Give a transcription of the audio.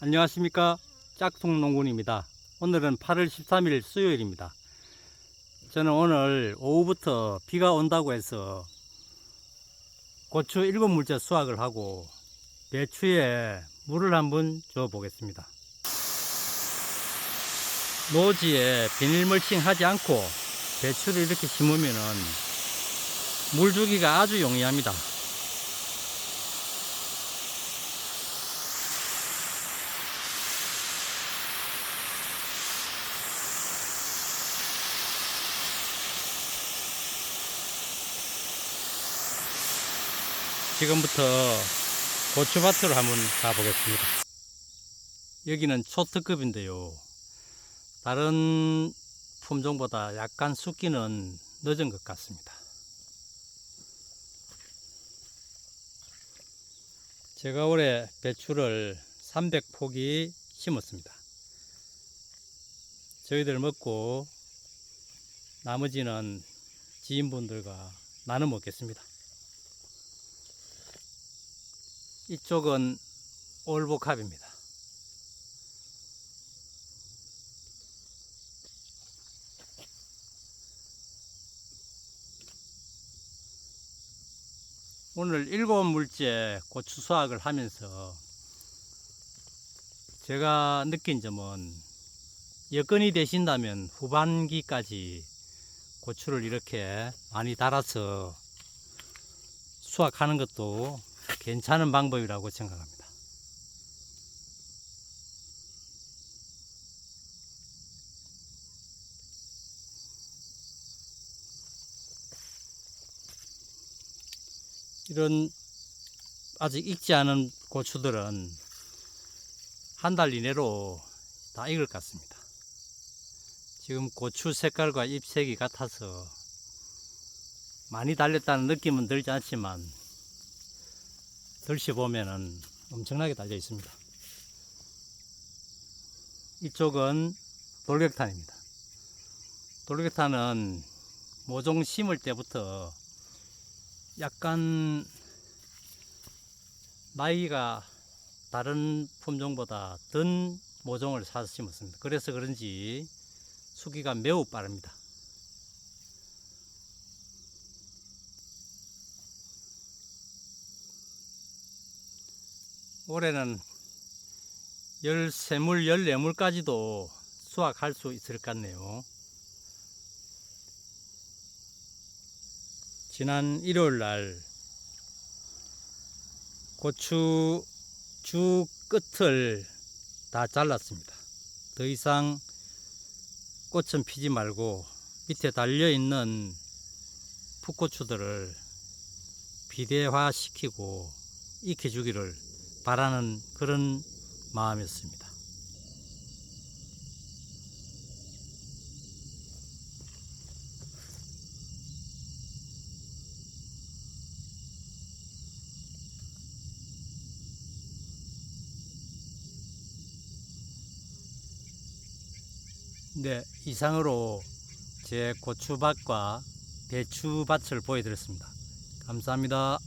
안녕하십니까? 짝퉁농군입니다. 오늘은 8월 13일 수요일입니다. 저는 오늘 오후부터 비가 온다고 해서 고추 7물째 수확을 하고 배추에 물을 한번 줘 보겠습니다. 노지에 비닐 멀칭 하지 않고 배추를 이렇게 심으면은 물 주기가 아주 용이합니다 지금부터 고추밭으로 한번 가보겠습니다. 여기는 초특급인데요. 다른 품종보다 약간 숫기는 늦은 것 같습니다. 제가 올해 배추를 300포기 심었습니다. 저희들 먹고 나머지는 지인분들과 나눠 먹겠습니다. 이쪽은 올복합입니다. 오늘 일곱 물째 고추 수확을 하면서 제가 느낀 점은 여건이 되신다면 후반기까지 고추를 이렇게 많이 달아서 수확하는 것도 괜찮은 방법이라고 생각합니다. 이런 아직 익지 않은 고추들은 한 달 이내로 다 익을 것 같습니다. 지금 고추 색깔과 잎색이 같아서 많이 달렸다는 느낌은 들지 않지만 들씨 보면은 엄청나게 달려 있습니다. 이쪽은 돌격탄입니다. 돌격탄은 모종 심을 때부터 약간 나이가 다른 품종보다 든 모종을 사서 심었습니다. 그래서 그런지 수기가 매우 빠릅니다. 올해는 13물, 14물까지도 수확할 수 있을 것 같네요. 지난 일요일 날 고추 주 끝을 다 잘랐습니다. 더 이상 꽃은 피지 말고 밑에 달려 있는 풋고추들을 비대화 시키고 익혀주기를 바라는 그런 마음이었습니다. 네, 이상으로 제 고추밭과 배추밭을 보여드렸습니다. 감사합니다.